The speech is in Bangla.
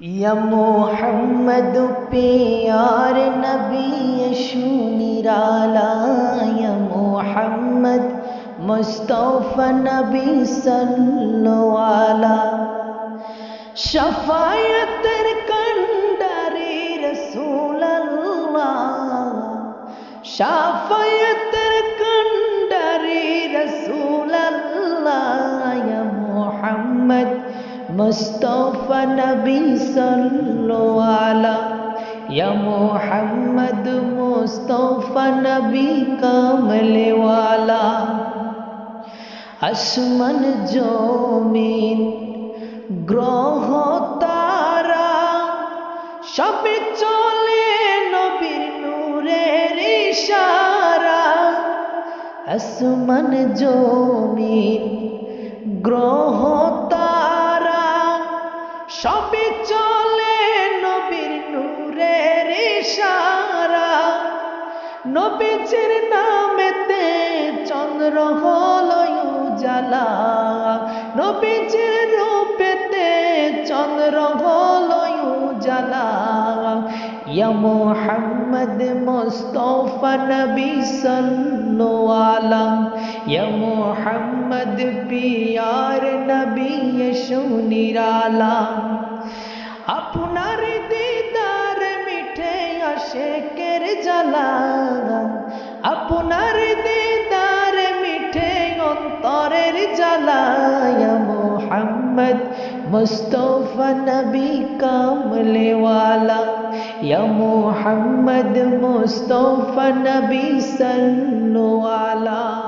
یا محمد پیار نبی یشو نرالا یا محمد مصطفی نبی صلو علا شفایت رکندر رسول اللہ، شفایت मुस्तफ़ा नबी सल्लवाला या मोहम्मद मुस्तफ़ा नबी कमले वाला আসমান জমিন গ্রহ তারা সবে চলে নবীর নূরের ইশারা আসমান জমিন গ্রহ তারা সবে চলে নবীর নূরের ইশারা। নবীজির নামেতে চন্দ্র হলো উজালা। নবীজির রূপেতে চন্দ্র হলো উজালা। ইয়া মোহাম্মদ মুস্তফা নবী সাল্লাল্লাহু ইয়া মোহাম্মদ পিয়ার নবী শুনিরালা আপনার দিদার মিঠে আশেকের জ্বালা। আপনার দিদার মিঠে অন্তরের জ্বালা। ইয়া মোহাম্মদ মুস্তফা নবী কামলে ইয়া মোহাম্মদ মুস্তফা নবী সাল্লাল্লাহু আলা